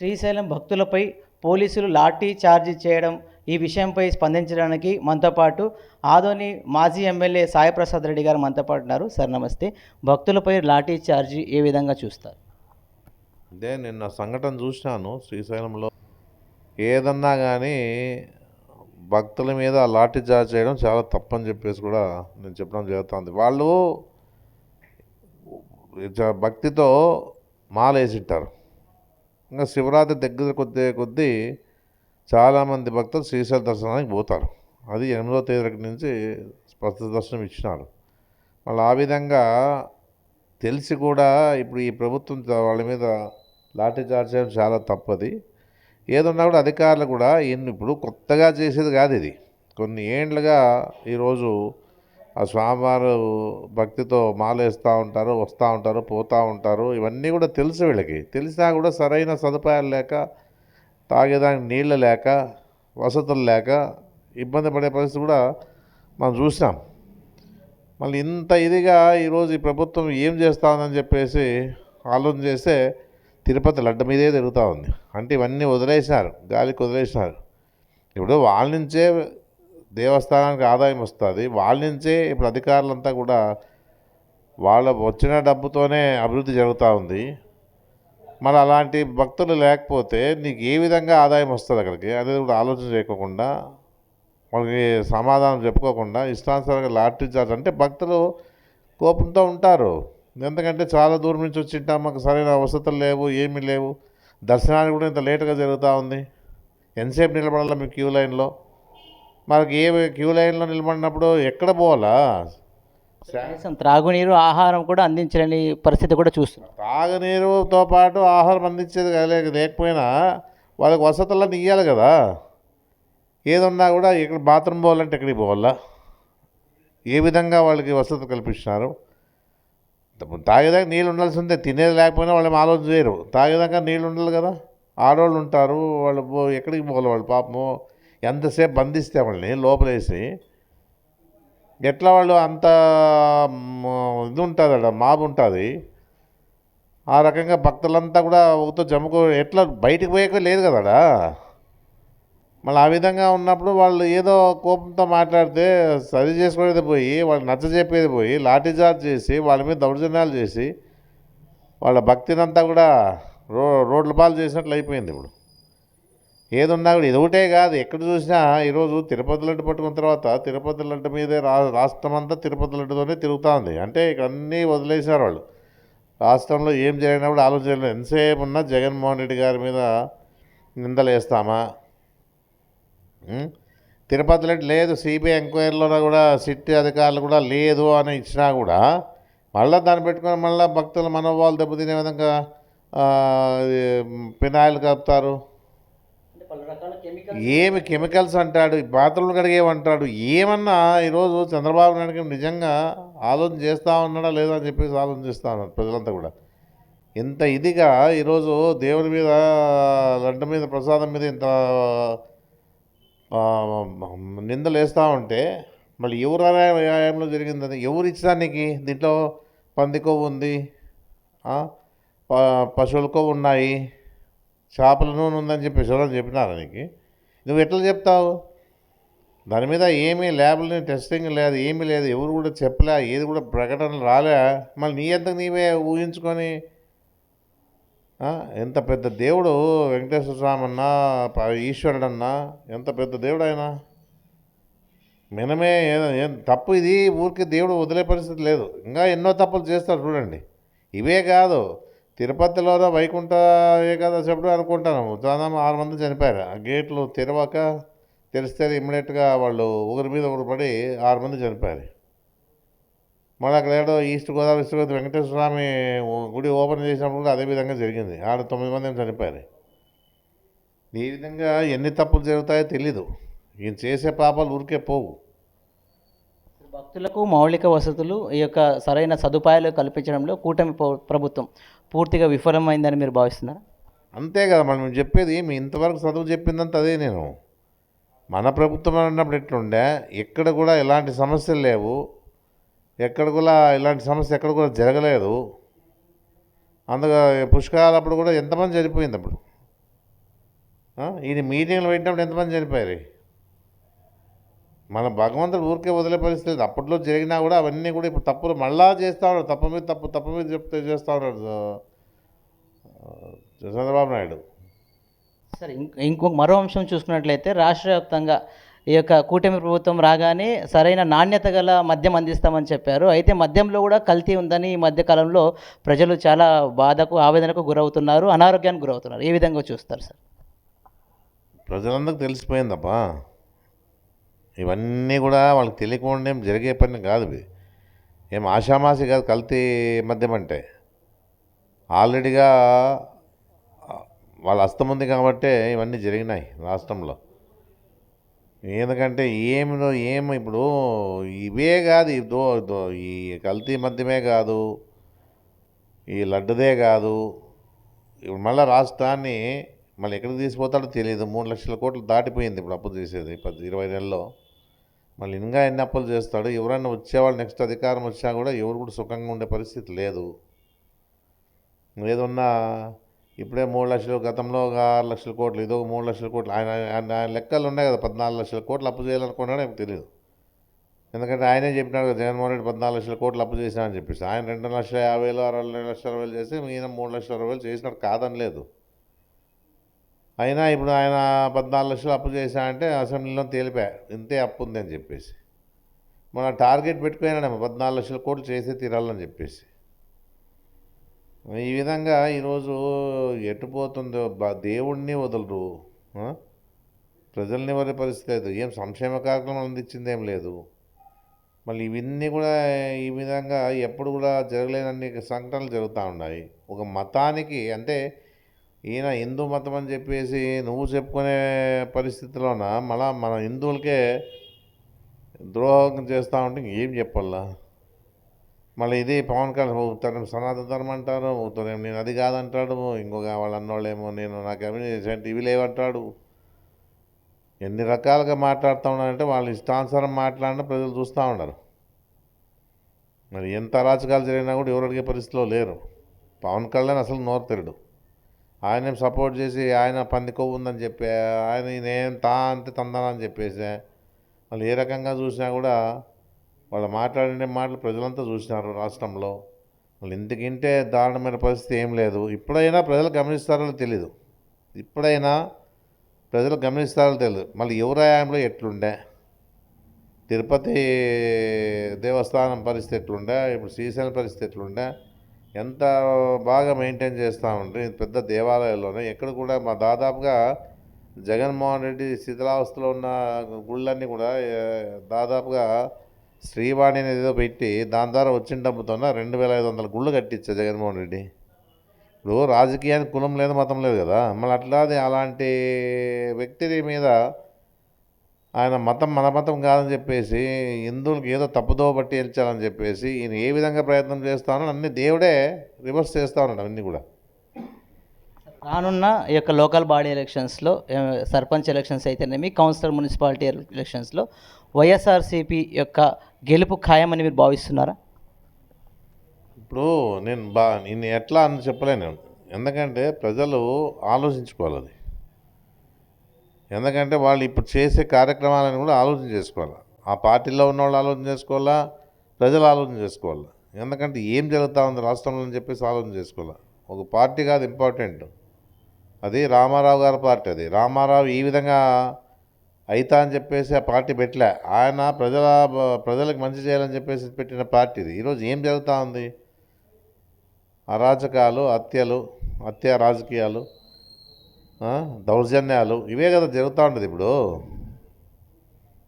శ్రీశైలం భక్తులపై పోలీసులు లాఠీ చార్జీ చేయడం ఈ విషయంపై స్పందించడానికి మనతో పాటు ఆదోని మాజీ ఎమ్మెల్యే సాయిప్రసాద్ రెడ్డి గారు మనతో పాటు ఉన్నారు. సార్ నమస్తే. భక్తులపై లాఠీ చార్జీ ఏ విధంగా చూస్తారు? అదే నిన్న సంఘటన చూశాను. శ్రీశైలంలో ఏదన్నా కానీ భక్తుల మీద లాఠీ చార్జ్ చేయడం చాలా తప్పని చెప్పేసి కూడా నేను చెప్పడం జరుగుతుంది. వాళ్ళు భక్తితో మాలేసింటారు ఇంకా శివరాత్రి దగ్గర కొద్ది కొద్దీ చాలామంది భక్తులు శ్రీశైల దర్శనానికి పోతారు. అది ఎనిమిదో తేదీ నుంచి స్పష్ట దర్శనం ఇచ్చినారు. మళ్ళీ ఆ విధంగా తెలిసి కూడా ఇప్పుడు ఈ ప్రభుత్వం వాళ్ళ మీద లాఠీ చార్జ్ చేయడం చాలా తప్పది. ఏదున్నా కూడా అధికారులు కూడా ఇప్పుడు కొత్తగా చేసేది కాదు ఇది. కొన్ని ఏండ్లుగా ఈరోజు ఆ స్వామివారు భక్తితో మాలేస్తూ ఉంటారు వస్తూ ఉంటారు పోతూ ఉంటారు. ఇవన్నీ కూడా తెలుసు వీళ్ళకి. తెలిసినా కూడా సరైన సదుపాయాలు లేక తాగేదానికి నీళ్ళు లేక వసతులు లేక ఇబ్బంది పడే పరిస్థితి కూడా మనం చూసినాం. మళ్ళీ ఇంత ఇదిగా ఈరోజు ఈ ప్రభుత్వం ఏం చేస్తా ఉందని చెప్పేసి ఆలోచన చేస్తే తిరుపతి లడ్డ మీదే తిరుగుతూ ఉంది. అంటే ఇవన్నీ వదిలేసినారు గాలికి వదిలేసినారు. ఇప్పుడు వాళ్ళ నుంచే దేవస్థానానికి ఆదాయం వస్తుంది. వాళ్ళ నుంచే ఇప్పుడు అధికారులంతా కూడా వాళ్ళ వచ్చిన డబ్బుతోనే అభివృద్ధి జరుగుతూ ఉంది. మరి అలాంటి భక్తులు లేకపోతే నీకు ఏ విధంగా ఆదాయం వస్తుంది అక్కడికి? అనేది కూడా ఆలోచన చేయకోకుండా వాళ్ళకి సమాధానం చెప్పుకోకుండా ఇష్టానుసారంగా లాటరీ చార్జ్ అంటే భక్తులు కోపంతో ఉంటారు. ఎందుకంటే చాలా దూరం నుంచి వచ్చింటాం మాకు సరైన వసతులు లేవు ఏమీ లేవు. దర్శనానికి కూడా ఇంత లేటుగా జరుగుతూ ఉంది. ఎంతసేపు నిలబడాలి మీ క్యూ లైన్లో? మనకి ఏ క్యూ లైన్లో నిలబడినప్పుడు ఎక్కడ పోవాలా? కనీసం త్రాగునీరు ఆహారం కూడా అందించలేని పరిస్థితి కూడా చూస్తున్నాం. తాగునీరుతో పాటు ఆహారం అందించేది లేకపోయినా వాళ్ళకి వసతులన్నీ ఇవ్వాలి కదా. ఏదున్నా కూడా ఇక్కడ బాత్రూమ్ పోవాలంటే ఎక్కడికి పోవాలా? ఏ విధంగా వాళ్ళకి వసతి కల్పించినారు తాగేదాకా నీళ్ళు ఉండాల్సిందే తినేది లేకపోయినా వాళ్ళు ఆలోచన చేయరు. తాగేదాకా నీళ్ళు ఉండాలి కదా. ఆడవాళ్ళు ఉంటారు వాళ్ళు ఎక్కడికి పోవాలి వాళ్ళు పాపము? ఎంతసేపు బంధిస్తే వాళ్ళని లోపలేసి. ఎట్లా వాళ్ళు అంత ఇది ఉంటుంది అక్కడ మాబు ఉంటుంది. ఆ రకంగా భక్తులంతా కూడా ఒకతో జమ్ముకో ఎట్లా బయటికి పోయాక లేదు కదా మళ్ళీ ఆ విధంగా ఉన్నప్పుడు వాళ్ళు ఏదో కోపంతో మాట్లాడితే సరి చేసుకునేది పోయి వాళ్ళు నచ్చజెప్పేది పోయి లాఠీ చార్జ్ చేసి వాళ్ళ మీద దౌర్జన్యాలు చేసి వాళ్ళ భక్తినంతా కూడా రో రోడ్ల పాలు చేసినట్లు అయిపోయింది ఇప్పుడు. ఏదున్నా కూడా ఇది ఒకటే కాదు. ఎక్కడ చూసినా ఈరోజు తిరుపతి లడ్డు పట్టుకున్న తర్వాత తిరుపతి లడ్డు మీదే రా రాష్ట్రం అంతా తిరుపతి లడ్డుతోనే తిరుగుతూ ఉంది. అంటే ఇక అన్నీ వదిలేసారు వాళ్ళు. రాష్ట్రంలో ఏం జరిగినప్పుడు ఆలోచన ఆలోచనలు ఎంతసేపు ఉన్నా జగన్మోహన్ రెడ్డి గారి మీద నిందలు వేస్తామా తిరుపతి లడ్డు లేదు. సిబిఐ ఎంక్వైరీలో కూడా సిట్ అధికారులు కూడా లేదు అని ఇచ్చినా కూడా మళ్ళీ దాన్ని పెట్టుకొని మళ్ళీ భక్తుల మనోభావాలు దెబ్బతినే విధంగా పినాయిలు ఇది కలుపుతారు. ఏమి కెమికల్స్ అంటాడు? ఈ బాత్రూమ్లు కడిగేమంటాడు ఏమన్నా ఈరోజు చంద్రబాబు నాయుడు నిజంగా ఆలోచన చేస్తూ ఉన్నాడా లేదా అని చెప్పేసి ఆలోచన చేస్తా ఉన్నారు ప్రజలంతా కూడా. ఇంత ఇదిగా ఈరోజు దేవుని మీద లడ్డు మీద ప్రసాదం మీద ఇంత నిందలు వేస్తూ ఉంటే మళ్ళీ ఎవరు వ్యాయామంలో జరిగింది ఎవరు ఇచ్చినా నీకు? దీంట్లో పంది కొవ్వు ఉంది ఆ, ప- పశువుల కొవ్వు ఉన్నాయి. చేపల నూనె ఉందని చెప్పి ఎవరైనా చెప్పినారు నీకు? నువ్వు ఎట్లా చెప్తావు? దాని మీద ఏమీ ల్యాబ్లని టెస్టింగ్ లేదు ఏమీ లేదు ఎవరు కూడా చెప్పలే ఏది కూడా ప్రకటనలు రాలే. మళ్ళీ నీ ఎంత నీవే ఊహించుకొని ఎంత పెద్ద దేవుడు వెంకటేశ్వర స్వామి అన్నా ప- ఈశ్వరుడు అన్నా ఎంత పెద్ద దేవుడు ఆయన? మినమే ఏం తప్పు ఇది ఊరికి దేవుడు వదిలే పరిస్థితి లేదు. ఇంకా ఎన్నో తప్పులు చేస్తారు చూడండి. ఇవే కాదు. తిరుపతిలో వైకుంఠ ఏకాదశి అప్పుడు అనుకుంటాను. దాదాపు ఆరు మంది చనిపోయారు. ఆ గేట్లు తెరవక తెరిస్తే ఇమ్మీడియట్గా వాళ్ళు ఒకరి మీద ఒకరు పడి ఆరు మంది చనిపోయారు. మళ్ళీ అక్కడ ఏడో ఈస్ట్ గోదావరి ఈస్ట్ గోదావరి వెంకటేశ్వర స్వామి గుడి ఓపెన్ చేసినప్పుడు కూడా అదే విధంగా జరిగింది. ఆడ తొమ్మిది మంది చనిపోయారు. ఈ విధంగా ఎన్ని తప్పులు జరుగుతాయో తెలీదు. ఈయన చేసే పాపాలు ఊరికే పోవు. భక్తులకు మౌలిక వసతులు ఈ యొక్క సరైన సదుపాయాలు కల్పించడంలో కూటమి ప్రభుత్వం పూర్తిగా విఫలమైందని మీరు భావిస్తున్నారా? అంతే కదా మనం చెప్పేది మీ ఇంతవరకు చదువు చెప్పిందంత అదే నేను. మన ప్రభుత్వం అన్నప్పుడు ఎట్లుండే ఎక్కడ కూడా ఎలాంటి సమస్యలు లేవు ఎక్కడ కూడా ఇలాంటి సమస్య ఎక్కడ కూడా జరగలేదు. అందుగా పుష్కరాలప్పుడు కూడా ఎంతమంది చనిపోయింది అప్పుడు? ఇది మీటింగ్లు పెట్టినప్పుడు ఎంతమంది చనిపోయారు? మన భగవంతుడు ఊరికే వదిలే పరిస్థితి లేదు. అప్పట్లో జరిగినా కూడా అవన్నీ కూడా ఇప్పుడు తప్పులు మళ్ళా చేస్తూ ఉన్నాడు. తప్పు మీద తప్పు తప్పు మీద చెప్తే చేస్తూ ఉన్నాడు. చంద్రబాబు నాయుడు. సరే ఇంక ఇంకొక మరో అంశం చూసుకున్నట్లయితే రాష్ట్ర వ్యాప్తంగా ఈ యొక్క కూటమి ప్రభుత్వం రాగానే సరైన నాణ్యత గల మద్యం అందిస్తామని చెప్పారు. అయితే మద్యంలో కూడా కల్తీ ఉందని ఈ మధ్య కాలంలో ప్రజలు చాలా బాధకు ఆవేదనకు గురవుతున్నారు అనారోగ్యానికి గురవుతున్నారు. ఏ విధంగా చూస్తారు సార్? ప్రజలందరికీ తెలిసిపోయిందప్పా ఇవన్నీ కూడా వాళ్ళకి తెలియకుండా ఏం జరిగే పని కాదు ఇవి ఏం ఆషామాషి కాదు కల్తీ మద్యం అంటే. ఆల్రెడీగా వాళ్ళ హస్తం ఉంది కాబట్టే ఇవన్నీ జరిగినాయి రాష్ట్రంలో. ఎందుకంటే ఏమి ఏమి ఇప్పుడు ఇవే కాదు ఈ దో ఈ కల్తీ మద్యమే కాదు ఈ లడ్డుదే కాదు. ఇప్పుడు మళ్ళీ రాష్ట్రాన్ని మళ్ళీ ఎక్కడికి తీసుకుపోతాడో తెలియదు. మూడు లక్షల కోట్లు దాటిపోయింది ఇప్పుడు అప్పు చేసేది పది ఇరవై నెలల్లో మళ్ళీ ఇంకా ఎన్ని అప్పులు చేస్తాడు? ఎవరైనా వచ్చేవాళ్ళు నెక్స్ట్ అధికారం వచ్చినా కూడా ఎవరు కూడా సుఖంగా ఉండే పరిస్థితి లేదు. ఏదన్నా ఇప్పుడే మూడు లక్షలు గతంలో ఒక ఆరు లక్షల కోట్లు ఇదో మూడు లక్షల కోట్లు ఆయన ఆయన లెక్కలు ఉన్నాయి కదా పద్నాలుగు లక్షల కోట్లు అప్పు చేయాలనుకున్నాడో నాకు తెలియదు ఎందుకంటే ఆయనే చెప్పినాడు కదా జగన్మోహన్ రెడ్డి పద్నాలుగు లక్షల కోట్లు అప్పు చేసినా అని చెప్పేసి. ఆయన రెండు లక్షల యాభై వేలు అరవై లక్షల అరవై వేలు చేసి ఈయన మూడు లక్షల అరవై వేలు చేసినాడు కాదని లేదు. అయినా ఇప్పుడు ఆయన పద్నాలుగు లక్షలు అప్పు చేశా అంటే అసెంబ్లీలో తేలిపా. ఇంతే అప్పు ఉంది అని చెప్పేసి. మన టార్గెట్ పెట్టుకున్నాడేమో పద్నాలుగు లక్షల కోట్లు చేసే తీరాలని చెప్పేసి. ఈ విధంగా ఈరోజు ఎట్టుపోతుందో దేవుణ్ణి వదలరు. ప్రజల్ని ఎవరి పరిస్థితి లేదు. ఏం సంక్షేమ కార్యక్రమం అందించింది ఏం లేదు. మళ్ళీ ఇవన్నీ కూడా ఈ విధంగా ఎప్పుడు కూడా జరగలేనన్ని సంఘటనలు జరుగుతూ ఉన్నాయి. ఒక మతానికి అంటే ఈయన హిందూ మతం అని చెప్పేసి నువ్వు చెప్పుకునే పరిస్థితిలోన? మళ్ళా మన హిందువులకే ద్రోహం చేస్తూ ఉంటే ఏం చెప్పాలా? మళ్ళీ ఇది పవన్ కళ్యాణ్ ఊపుతాడు సనాతన ధర్మం అంటారు ఊపుతారేమో నేను అది కాదంటాడు ఇంకొక వాళ్ళు అన్నోళ్ళేమో నేను నాకు అవినీతి ఇవి లేవంటాడు. ఎన్ని రకాలుగా మాట్లాడుతూ ఉన్నారంటే వాళ్ళు ఇష్టానుసారం మాట్లాడిన ప్రజలు చూస్తూ ఉన్నారు మరి ఎంత అరాచకాలు జరిగినా కూడా ఎవరు అడిగే పరిస్థితిలో లేరు. పవన్ కళ్యాణ్ అసలు నోరు తెరడు. ఆయన సపోర్ట్ చేసి ఆయన పంది కొవ్వు ఉందని చెప్పి ఆయన నేను తా అంటే తందానని చెప్పేసే వాళ్ళు ఏ రకంగా చూసినా కూడా వాళ్ళు మాట్లాడిన మాటలు ప్రజలంతా చూసినారు రాష్ట్రంలో. వాళ్ళు ఇంతకింటే దారుణమైన పరిస్థితి ఏం లేదు. ఇప్పుడైనా ప్రజలు గమనిస్తారో తెలీదు. ఇప్పుడైనా ప్రజలు గమనిస్తారో తెలియదు మళ్ళీ యువరాయంలో ఎట్లుండే? తిరుపతి దేవస్థానం పరిస్థితి ఎట్లుండే? ఇప్పుడు శ్రీశైలం పరిస్థితి ఎట్లుండే? ఎంత బాగా మెయింటైన్ చేస్తూ ఉంటే పెద్ద దేవాలయాల్లోనే ఎక్కడ కూడా మా దాదాపుగా జగన్మోహన్ రెడ్డి శిథిలావస్థలో ఉన్న గుళ్ళన్నీ కూడా దాదాపుగా శ్రీవాణి అనేది ఏదో పెట్టి దాని ద్వారా వచ్చిన డబ్బుతోన రెండు వేల ఐదు వందల గుళ్ళు కట్టించా జగన్మోహన్ రెడ్డి. ఇప్పుడు రాజకీయానికి కులం లేదు మతం లేదు కదా. మళ్ళీ అట్లాది అలాంటి వ్యక్తి మీద ఆయన మతం మన మతం కాదని చెప్పేసి హిందువులకి ఏదో తప్పుదో పట్టి ఎంచాలని చెప్పేసి ఈయన ఏ విధంగా ప్రయత్నం చేస్తానో అన్ని దేవుడే రివర్స్ చేస్తా ఉన్నాడు అన్నీ కూడా. రానున్న ఈ యొక్క లోకల్ బాడీ ఎలక్షన్స్లో సర్పంచ్ ఎలక్షన్స్ అయితేనేమి కౌన్సిలర్ మున్సిపాలిటీ ఎలక్షన్స్లో వైఎస్ఆర్సీపీ యొక్క గెలుపు ఖాయమని మీరు భావిస్తున్నారా? ఇప్పుడు నేను బా నేను ఎట్లా అని చెప్పలేను. ఎందుకంటే ప్రజలు ఆలోచించుకోవాలి అది. ఎందుకంటే వాళ్ళు ఇప్పుడు చేసే కార్యక్రమాలను కూడా ఆలోచన చేసుకోవాలి? ఆ పార్టీలో ఉన్న వాళ్ళు ఆలోచన చేసుకోవాలా? ప్రజలు ఆలోచన చేసుకోవాలి? ఎందుకంటే ఏం జరుగుతూ ఉంది రాష్ట్రంలో అని చెప్పేసి ఆలోచన చేసుకోవాలి? ఒక పార్టీ కాదు ఇంపార్టెంట్. అది రామారావు గారి పార్టీ. అది రామారావు ఈ విధంగా అయితా అని చెప్పేసి ఆ పార్టీ పెట్టలే. ఆయన ప్రజల ప్రజలకు మంచి చేయాలని చెప్పేసి పెట్టిన పార్టీ ఇది. ఈరోజు ఏం జరుగుతూ ఉంది? అరాచకాలు హత్యలు హత్య రాజకీయాలు. దౌర్జన్యాలు ఇవే కదా జరుగుతూ ఉంటుంది ఇప్పుడు.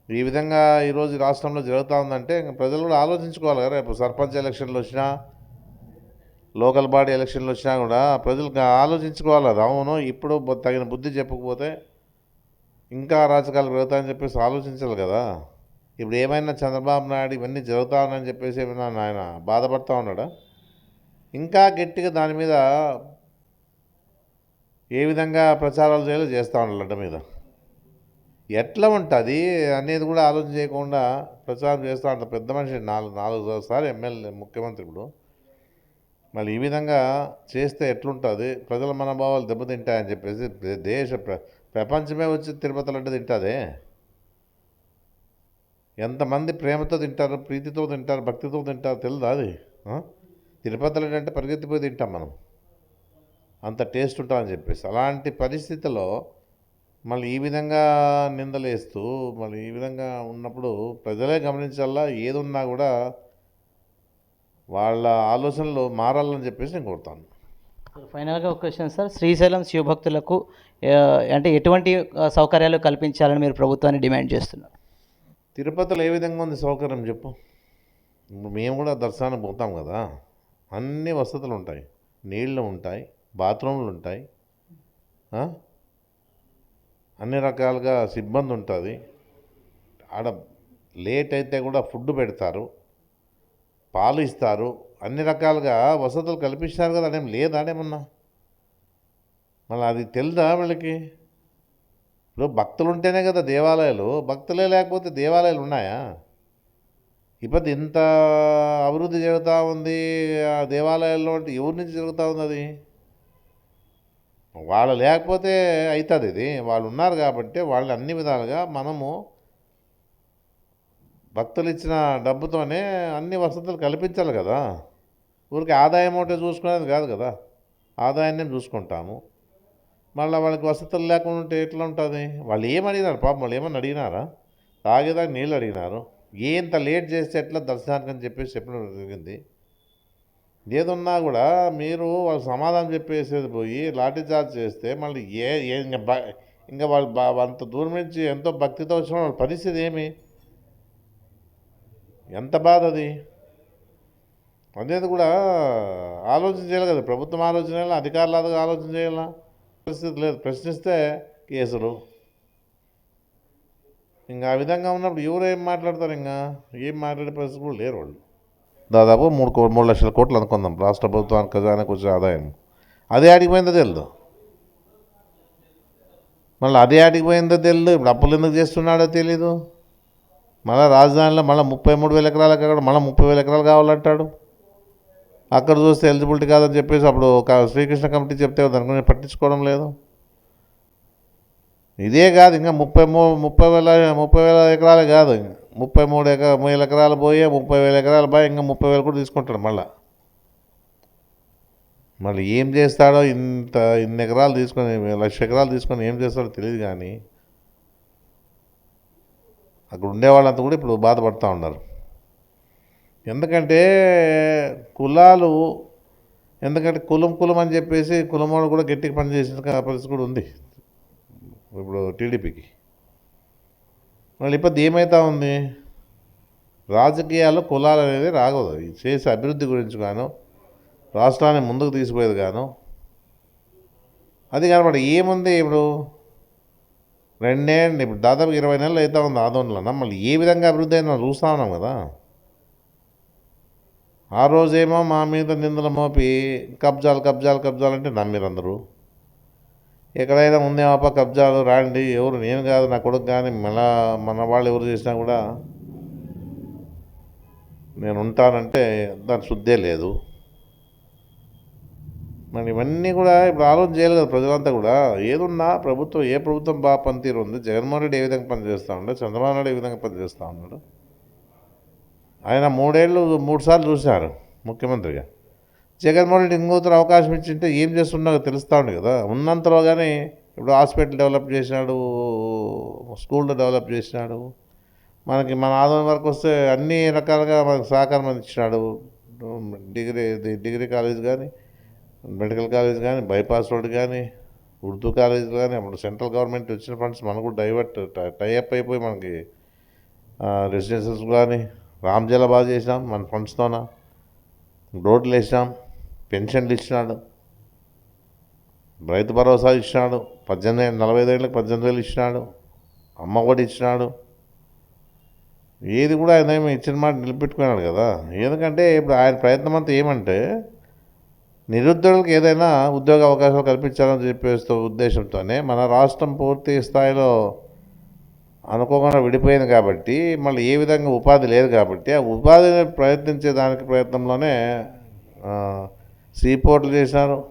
ఈ విధంగా ఈరోజు రాష్ట్రంలో జరుగుతూ ఉందంటే ప్రజలు కూడా ఆలోచించుకోవాలి కదా. రేపు సర్పంచ్ ఎలక్షన్లు వచ్చినా లోకల్ బాడీ ఎలక్షన్లు వచ్చినా కూడా ప్రజలు ఆలోచించుకోవాలి అది అవును ఇప్పుడు తగిన బుద్ధి చెప్పకపోతే ఇంకా అరాచకాలు పెరుగుతాయని చెప్పేసి ఆలోచించాలి కదా. ఇప్పుడు ఏమైనా చంద్రబాబు నాయుడు ఇవన్నీ జరుగుతా ఉన్నాయని చెప్పేసి ఏమైనా ఆయన బాధపడుతూ ఉన్నాడా? ఇంకా గట్టిగా దాని మీద ఏ విధంగా ప్రచారాలు చేయాలో చేస్తూ ఉండాలంట లడ్డ మీద. ఎట్లా ఉంటుంది అనేది కూడా ఆలోచన చేయకుండా ప్రచారం చేస్తూ ఉంటారు పెద్ద మనిషి నాలుగు నాలుగు సార్లు ఎమ్మెల్యే ముఖ్యమంత్రి ఇప్పుడు. మళ్ళీ ఈ విధంగా చేస్తే ఎట్లుంటుంది? ప్రజల మనోభావాలు దెబ్బతింటాయని చెప్పేసి దేశ ప్ర ప్రపంచమే వచ్చి తిరుపతి లడ్డు తింటుందే? ఎంతమంది ప్రేమతో తింటారు ప్రీతితో తింటారు భక్తితో తింటారు తెలుదా అది? తిరుపతి లడ్డు అంటే పరిగెత్తిపోయి తింటాం మనం. అంత టేస్ట్ ఉంటుందని చెప్పేసి. అలాంటి పరిస్థితిలో మళ్ళీ ఈ విధంగా నిందలేస్తూ మళ్ళీ ఈ విధంగా ఉన్నప్పుడు ప్రజలే గమనించాలా? ఏదున్నా కూడా వాళ్ళ ఆలోచనలు మారాలని చెప్పేసి నేను కోరుతాను. ఫైనల్గా ఒక క్వశ్చన్ సార్. శ్రీశైలం శివభక్తులకు అంటే ఎటువంటి సౌకర్యాలు కల్పించాలని మీరు ప్రభుత్వాన్ని డిమాండ్ చేస్తున్నారు? తిరుపతిలో ఏ విధంగా ఉంది సౌకర్యం చెప్పు? మేము కూడా దర్శనానికి పోతాం కదా. అన్ని వసతులు ఉంటాయి. నీళ్ళు ఉంటాయి. బాత్రూమ్లు ఉంటాయి అన్ని రకాలుగా సిబ్బంది ఉంటుంది ఆడ లేట్ అయితే కూడా ఫుడ్ పెడతారు. పాలు ఇస్తారు. అన్ని రకాలుగా వసతులు కల్పిస్తారు కదా అదేం లేదా అదేమన్నా? మళ్ళీ అది తెలుదా వీళ్ళకి? ఇప్పుడు భక్తులు ఉంటేనే కదా దేవాలయాలు. భక్తులే లేకపోతే దేవాలయాలు ఉన్నాయా? ఇప్పుడు ఇంత అభివృద్ధి జరుగుతూ ఉంది ఆ దేవాలయాల్లో అంటే ఎవరి నుంచి జరుగుతూ ఉంది అది? వాళ్ళు లేకపోతే అవుతుంది ఇది. వాళ్ళు ఉన్నారు కాబట్టి వాళ్ళు అన్ని విధాలుగా మనము భక్తులు ఇచ్చిన డబ్బుతోనే అన్ని వసతులు కల్పించాలి కదా. ఊరికి ఆదాయం ఒకటే చూసుకునేది కాదు కదా. ఆదాయాన్ని చూసుకుంటాము. మళ్ళీ వాళ్ళకి వసతులు లేకుండా ఉంటే ఎట్లా ఉంటుంది? వాళ్ళు ఏం అడిగినారు పాపం వాళ్ళు ఏమని అడిగినారా? తాగేదాకా నీళ్ళు అడిగినారు. ఏంత లేట్ చేస్తే ఎట్లా దర్శనానికి అని చెప్పేసి చెప్పడం జరిగింది. ఏదున్నా కూడా మీరు వాళ్ళు సమాధానం చెప్పేసేది పోయి లాఠీ చార్జ్ చేస్తే మళ్ళీ ఏ ఇంకా బ- ఇంకా వాళ్ళు అంత దూరం నుంచి ఎంతో భక్తితో వచ్చిన వాళ్ళ పరిస్థితి ఏమి? ఎంత బాధ అది? అనేది కూడా ఆలోచన చేయాలి కదా. ప్రభుత్వం ఆలోచన చేయాలి? అధికారులు ఆలోచన చేయాలా? పరిస్థితి లేదు. ప్రశ్నిస్తే కేసులు. ఇంకా ఆ విధంగా ఉన్నప్పుడు ఎవరు ఏం మాట్లాడతారు ఇంకా ఏం మాట్లాడే పరిస్థితి కూడా లేరు వాళ్ళు. దాదాపు మూడు కో మూడు లక్షల కోట్లు అనుకుందాం. రాష్ట్ర ప్రభుత్వానికి ఖజానాకు వచ్చే ఆదాయం. అదే ఆడిపోయిందో తెలియదు మళ్ళీ అదే ఆడిపోయిందో తెలియదు ఇప్పుడు అప్పులు ఎందుకు చేస్తున్నాడో తెలీదు. మళ్ళీ రాజధానిలో మళ్ళీ ముప్పై మూడు వేల ఎకరాలు కాకుండా మళ్ళీ ముప్పై వేల ఎకరాలు కావాలంటాడు. అక్కడ చూస్తే ఎలిజిబిలిటీ కాదని చెప్పేసి అప్పుడు శ్రీకృష్ణ కమిటీ చెప్తే దాని గురించి పట్టించుకోవడం లేదు. ఇదే కాదు ఇంకా ముప్పై మూ ముప్పై వేల ముప్పై వేల ఎకరాలు కాదు ముప్పై మూడు ఎక వేల ఎకరాలు పోయే ముప్పై వేల ఎకరాలు పోయి ఇంకా ముప్పై వేలు కూడా తీసుకుంటాడు మళ్ళా. మళ్ళీ ఏం చేస్తాడో ఇంత ఇన్ని ఎకరాలు తీసుకొని లక్ష ఎకరాలు తీసుకొని ఏం చేస్తాడో తెలియదు కానీ అక్కడ ఉండే వాళ్ళంతా కూడా ఇప్పుడు బాధపడుతూ ఉన్నారు. ఎందుకంటే కులాలు ఎందుకంటే కులం కులం అని చెప్పేసి కులం వాళ్ళు కూడా గట్టిగా పనిచేసిన పరిస్థితి కూడా ఉంది. ఇప్పుడు టీడీపీకి. మళ్ళీ ఇప్పుడు ఏమవుతా ఉంది? రాజకీయాల్లో కులాలు అనేది రాకూడదు ఇది చేసే అభివృద్ధి గురించి గాను రాష్ట్రాన్ని ముందుకు తీసుకుపోయేది గాను. అది కనబడి ఏముంది ఇప్పుడు? రెండేళ్ళు ఇప్పుడు దాదాపు ఇరవై నెలలు అవుతా ఉంది ఆందోళన మళ్ళీ ఏ విధంగా అభివృద్ధి అయిందో చూస్తా చూస్తూ ఉన్నాం కదా. ఆ రోజేమో మా మీద నిందలు మోపి కబ్జాలు కబ్జాలు కబ్జాలు అంటే నమ్మిరందరూ ఎక్కడైనా ఉందేమాప కబ్జాలు రాండి ఎవరు నేను కాదు నా కొడుకు కానీ మళ్ళా మన వాళ్ళు ఎవరు చేసినా కూడా నేను ఉంటానంటే దాని శుద్ధే లేదు. మరి ఇవన్నీ కూడా ఇప్పుడు ఆలోచన చేయాలి కదా ప్రజలంతా కూడా. ఏదున్నా ప్రభుత్వం ఏ ప్రభుత్వం బాగా పనితీరు ఉంది? జగన్మోహన్ రెడ్డి ఏ విధంగా పనిచేస్తూ ఉన్నాడు? చంద్రబాబు నాయుడు ఏ విధంగా పనిచేస్తూ ఉన్నాడు? ఆయన మూడేళ్ళు మూడు సార్లు చూశారు ముఖ్యమంత్రిగా. జగన్మోహన్ రెడ్డి ఇంకోతర అవకాశం ఇచ్చింటే ఏం చేస్తున్నాడో తెలుస్తూ ఉండే కదా. ఉన్నంతలో కానీ ఇప్పుడు హాస్పిటల్ డెవలప్ చేసినాడు స్కూళ్ళు డెవలప్ చేసినాడు మనకి మన ఆదాయం వరకు వస్తే అన్ని రకాలుగా మనకు సహకారం అందించినాడు. డిగ్రీ డిగ్రీ కాలేజ్ కానీ మెడికల్ కాలేజ్ కానీ బైపాస్ రోడ్ కానీ ఉర్దూ కాలేజ్ కానీ అప్పుడు సెంట్రల్ గవర్నమెంట్ వచ్చిన ఫండ్స్ మనకు డైవర్ట్ టైఅప్ అయిపోయి మనకి రెసిడెన్సెస్ కానీ రామ్జల బాగా చేసినాం మన ఫండ్స్తోన రోడ్లు వేసినాం. పెన్షన్లు ఇచ్చినాడు. రైతు భరోసా ఇచ్చినాడు. పద్దెనిమిది నలభై ఐదేళ్ళకి పద్దెనిమిది వేలు ఇచ్చినాడు. అమ్మ కూడా ఇచ్చినాడు. ఏది కూడా ఆయన ఇచ్చిన మాట నిలబెట్టుకున్నాడు కదా. ఎందుకంటే ఇప్పుడు ఆయన ప్రయత్నం అంతా ఏమంటే నిరుద్యోగులకు ఏదైనా ఉద్యోగ అవకాశాలు కల్పించాలని చెప్పేస్తూ ఉద్దేశంతోనే మన రాష్ట్రం పూర్తి స్థాయిలో అనుకోకుండా విడిపోయింది కాబట్టి మళ్ళీ ఏ విధంగా ఉపాధి లేదు కాబట్టి ఆ ఉపాధిని ప్రయత్నించే దానికి ప్రయత్నంలోనే సీపోర్ట్లు చేశారు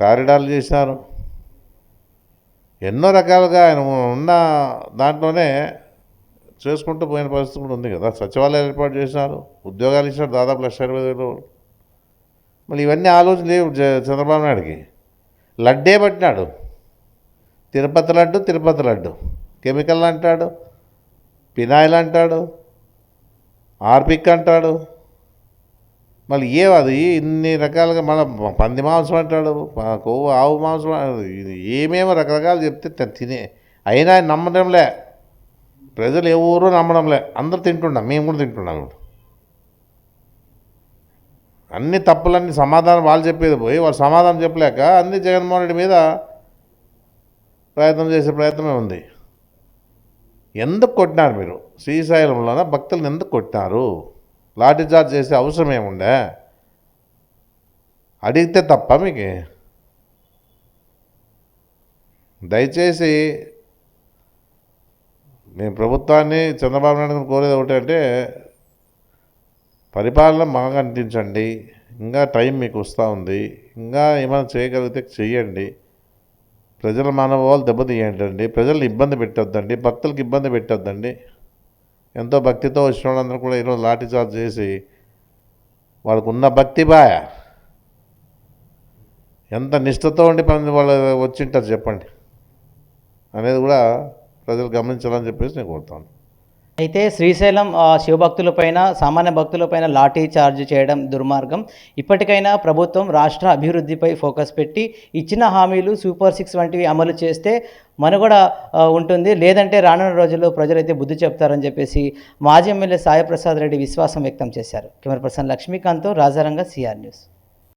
కారిడార్లు చేశారు. ఎన్నో రకాలుగా ఆయన ఉన్న దాంట్లోనే చేసుకుంటూ పోయిన పరిస్థితి కూడా ఉంది కదా. సచివాలయాలు ఏర్పాటు చేసినారు ఉద్యోగాలు ఇచ్చినారు దాదాపు లక్ష ఇరవై వేలు. మళ్ళీ ఇవన్నీ ఆలోచన లేవు చంద్రబాబు నాయుడికి. లడ్డే పట్టినాడు. తిరుపతి లడ్డు తిరుపతి లడ్డు. కెమికల్ అంటాడు పినాయిల్ అంటాడు ఆర్పిక్ అంటాడు. మళ్ళీ ఏ ఇన్ని రకాలుగా మళ్ళీ పంది మాంసం అంటాడు కొవ్వు ఆవు మాంసం ఇది ఏమేమో రకరకాలు చెప్తే తినే అయినా ఆయన నమ్మడంలే. ప్రజలు ఎవరు నమ్మడంలే. అందరు తింటున్నాం మేము కూడా తింటున్నాం ఇప్పుడు అన్ని తప్పులన్నీ సమాధానం వాళ్ళు చెప్పేది పోయి వాళ్ళు సమాధానం చెప్పలేక అన్ని జగన్మోహన్ రెడ్డి మీద ప్రయత్నం చేసే ప్రయత్నమే ఉంది. ఎందుకు కొట్టినారు మీరు? శ్రీశైలంలోన? భక్తులను ఎందుకు కొట్టినారు? లాఠీ చార్జ్ చేసే అవసరం ఏముండే? అడిగితే తప్ప మీకు? దయచేసి మేము ప్రభుత్వాన్ని చంద్రబాబు నాయుడు కోరేది కోరేది ఒకటంటే పరిపాలన బాగా అందించండి ఇంకా టైం మీకు వస్తూ ఉంది ఇంకా ఏమైనా చేయగలిగితే చెయ్యండి. ప్రజల మానవాళ్ళు దెబ్బతీయండి ప్రజల్ని ఇబ్బంది పెట్టొద్దండి భక్తులకు ఇబ్బంది పెట్టొద్దండి. ఎంతో భక్తితో వచ్చిన వాళ్ళందరూ కూడా ఈరోజు లాఠీ చార్జ్ చేసి వాళ్ళకు ఉన్న భక్తి బాయ. ఎంత నిష్ఠతో ఉండి పని వాళ్ళు వచ్చింటారు చెప్పండి. అనేది కూడా ప్రజలు గమనించాలని చెప్పేసి నేను కోరుతాను అయితే శ్రీశైలం శివభక్తులపైన సామాన్య భక్తులపైన లాఠీ చార్జ్ చేయడం దుర్మార్గం. ఇప్పటికైనా ప్రభుత్వం రాష్ట్ర అభివృద్ధిపై ఫోకస్ పెట్టి ఇచ్చిన హామీలు సూపర్ సిక్స్ వంటివి అమలు చేస్తే మనుగడ ఉంటుంది. లేదంటే రానున్న రోజుల్లో ప్రజలైతే బుద్ధి చెప్తారని చెప్పేసి మాజీ ఎమ్మెల్యే సాయిప్రసాద్ రెడ్డి విశ్వాసం వ్యక్తం చేశారు. కెమెరా పర్సన్ లక్ష్మీకాంత్తో రాజారంగ సిఆర్ న్యూస్.